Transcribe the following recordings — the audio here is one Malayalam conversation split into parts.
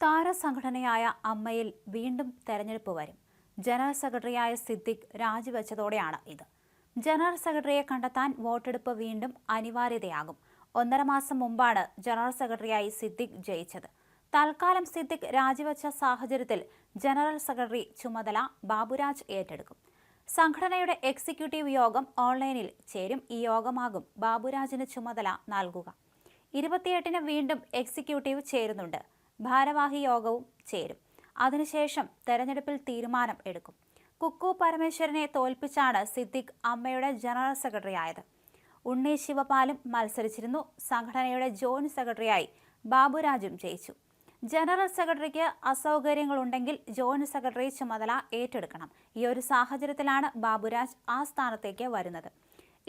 താരസംഘടനയായ അമ്മയിൽ വീണ്ടും തെരഞ്ഞെടുപ്പ് വരും. ജനറൽ സെക്രട്ടറിയായ സിദ്ദിഖ് രാജിവെച്ചതോടെയാണ് ഇത്. ജനറൽ സെക്രട്ടറിയെ കണ്ടെത്താൻ വോട്ടെടുപ്പ് വീണ്ടും അനിവാര്യതയാകും. ഒന്നര മാസം മുമ്പാണ് ജനറൽ സെക്രട്ടറിയായി സിദ്ദിഖ് ജയിച്ചത്. തൽക്കാലം സിദ്ദിഖ് രാജിവെച്ച സാഹചര്യത്തിൽ ജനറൽ സെക്രട്ടറി ചുമതല ബാബുരാജ് ഏറ്റെടുക്കും. സംഘടനയുടെ എക്സിക്യൂട്ടീവ് യോഗം ഓൺലൈനിൽ ചേരും. ഈ യോഗമാകും ബാബുരാജിന് ചുമതല നൽകുക. ഇരുപത്തിയെട്ടിന് വീണ്ടും എക്സിക്യൂട്ടീവ് ചേരുന്നുണ്ട്. ഭാരവാഹി യോഗവും ചേരും. അതിനുശേഷം തെരഞ്ഞെടുപ്പിൽ തീരുമാനം എടുക്കും. കുക്കു പരമേശ്വരനെ തോൽപ്പിച്ചാണ് സിദ്ദിഖ് അമ്മയുടെ ജനറൽ സെക്രട്ടറി ആയത്. ഉണ്ണി ശിവപാലും മത്സരിച്ചിരുന്നു. സംഘടനയുടെ ജോയിന്റ് സെക്രട്ടറിയായി ബാബുരാജും ജയിച്ചു. ജനറൽ സെക്രട്ടറിക്ക് അസൗകര്യങ്ങളുണ്ടെങ്കിൽ ജോയിന്റ് സെക്രട്ടറി ചുമതല ഏറ്റെടുക്കണം. ഈ ഒരു സാഹചര്യത്തിലാണ് ബാബുരാജ് ആ സ്ഥാനത്തേക്ക് വരുന്നത്.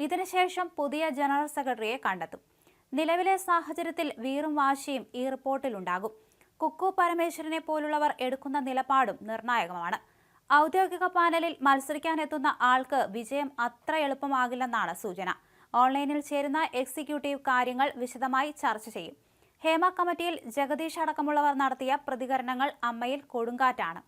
ഇതിനുശേഷം പുതിയ ജനറൽ സെക്രട്ടറിയെ കണ്ടെത്തും. നിലവിലെ സാഹചര്യത്തിൽ വീറും വാശിയും ഈ റിപ്പോർട്ടിലുണ്ടാകും. കുക്കു പരമേശ്വരനെ പോലുള്ളവർ എടുക്കുന്ന നിലപാടും നിർണായകമാണ്. ഔദ്യോഗിക പാനലിൽ മത്സരിക്കാനെത്തുന്ന ആൾക്ക് വിജയം അത്ര എളുപ്പമാകില്ലെന്നാണ് സൂചന. ഓൺലൈനിൽ ചേരുന്ന എക്സിക്യൂട്ടീവ് കാര്യങ്ങൾ വിശദമായി ചർച്ച ചെയ്യും. ഹേമ കമ്മിറ്റിയിൽ ജഗദീഷ് അടക്കമുള്ളവർ നടത്തിയ പ്രതികരണങ്ങൾ അമ്മയിൽ കൊടുങ്കാറ്റാണ്.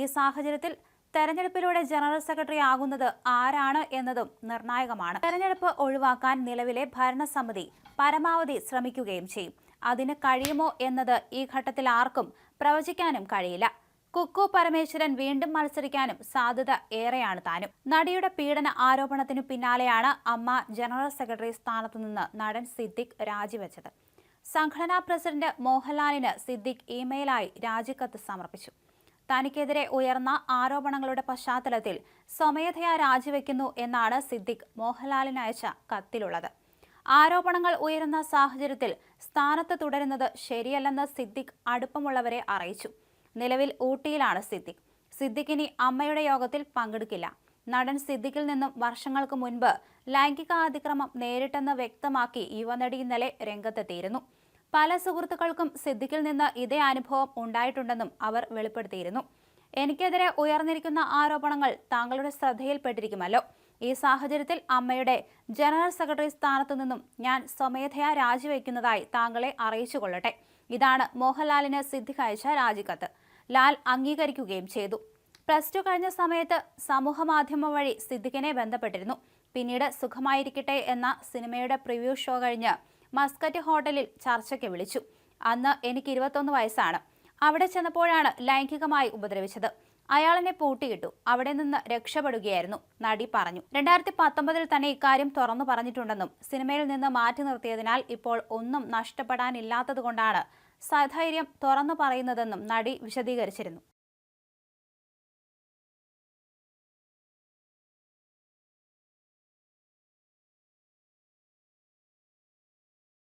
ഈ സാഹചര്യത്തിൽ തെരഞ്ഞെടുപ്പിലൂടെ ജനറൽ സെക്രട്ടറി ആകുന്നത് ആരാണ് എന്നതും നിർണായകമാണ്. തെരഞ്ഞെടുപ്പ് ഒഴിവാക്കാൻ നിലവിലെ ഭരണസമിതി പരമാവധി ശ്രമിക്കുകയും ചെയ്യും. അതിന് കഴിയുമോ എന്നത് ഈ ഘട്ടത്തിൽ ആർക്കും പ്രവചിക്കാനും കഴിയില്ല. കുക്കു പരമേശ്വരൻ വീണ്ടും മത്സരിക്കാനും സാധ്യത ഏറെയാണ് താനും. നടിയുടെ പീഡന ആരോപണത്തിനു പിന്നാലെയാണ് അമ്മ ജനറൽ സെക്രട്ടറി സ്ഥാനത്തു നിന്ന് നടൻ സിദ്ദിഖ് രാജിവെച്ചത്. സംഘടനാ പ്രസിഡന്റ് മോഹൻലാലിന് സിദ്ദിഖ് ഇമെയിലായി രാജിക്കത്ത് സമർപ്പിച്ചു. തനിക്കെതിരെ ഉയർന്ന ആരോപണങ്ങളുടെ പശ്ചാത്തലത്തിൽ സ്വമേധയാ രാജിവെക്കുന്നു എന്നാണ് സിദ്ദിഖ് മോഹൻലാലിന് അയച്ച കത്തിലുള്ളത്. ആരോപണങ്ങൾ ഉയരുന്ന സാഹചര്യത്തിൽ സ്ഥാനത്ത് തുടരുന്നത് ശരിയല്ലെന്ന് സിദ്ദിഖ് അടുപ്പമുള്ളവരെ അറിയിച്ചു. നിലവിൽ ഊട്ടിയിലാണ് സിദ്ദിഖ്. സിദ്ദിഖ് ഇനി അമ്മയുടെ യോഗത്തിൽ പങ്കെടുക്കില്ല. നടൻ സിദ്ദിഖിൽ നിന്നും വർഷങ്ങൾക്ക് മുൻപ് ലൈംഗിക അതിക്രമം നേരിട്ടെന്ന് വ്യക്തമാക്കി യുവനടി ഇന്നലെ രംഗത്തെത്തിയിരുന്നു. പല സുഹൃത്തുക്കൾക്കും സിദ്ദിഖിൽ നിന്ന് ഇതേ അനുഭവം ഉണ്ടായിട്ടുണ്ടെന്നും അവർ വെളിപ്പെടുത്തിയിരുന്നു. എനിക്കെതിരെ ഉയർന്നിരിക്കുന്ന ആരോപണങ്ങൾ താങ്കളുടെ ശ്രദ്ധയിൽപ്പെട്ടിരിക്കുമല്ലോ. ഈ സാഹചര്യത്തിൽ അമ്മയുടെ ജനറൽ സെക്രട്ടറി സ്ഥാനത്തു നിന്നും ഞാൻ സ്വമേധയാ രാജിവെക്കുന്നതായി താങ്കളെ അറിയിച്ചു കൊള്ളട്ടെ. ഇതാണ് മോഹൻലാലിന് സിദ്ധി അയച്ച രാജിക്കത്ത്. ലാൽ അംഗീകരിക്കുകയും ചെയ്തു. പ്ലസ് ടു കഴിഞ്ഞ സമയത്ത് സമൂഹ മാധ്യമം വഴി സിദ്ദിഖിനെ ബന്ധപ്പെട്ടിരുന്നു. പിന്നീട് സുഖമായിരിക്കട്ടെ എന്ന സിനിമയുടെ പ്രിവ്യൂ ഷോ കഴിഞ്ഞ് മസ്കറ്റ് ഹോട്ടലിൽ ചർച്ചയ്ക്ക് വിളിച്ചു. അന്ന് എനിക്ക് ഇരുപത്തൊന്ന് വയസ്സാണ്. അവിടെ ചെന്നപ്പോഴാണ് ലൈംഗികമായി ഉപദ്രവിച്ചത്. അയാളെന്നെ പൂട്ടിയിട്ടു. അവിടെ നിന്ന് രക്ഷപ്പെടുകയായിരുന്നു. നടി പറഞ്ഞു. രണ്ടായിരത്തി പത്തൊമ്പതിൽ തന്നെ ഇക്കാര്യം തുറന്നു പറഞ്ഞിട്ടുണ്ടെന്നും സിനിമയിൽ നിന്ന് മാറ്റി നിർത്തിയതിനാൽ ഇപ്പോൾ ഒന്നും നഷ്ടപ്പെടാനില്ലാത്തതുകൊണ്ടാണ് സധൈര്യം തുറന്നു പറയുന്നതെന്നും നടി വിശദീകരിച്ചിരുന്നു.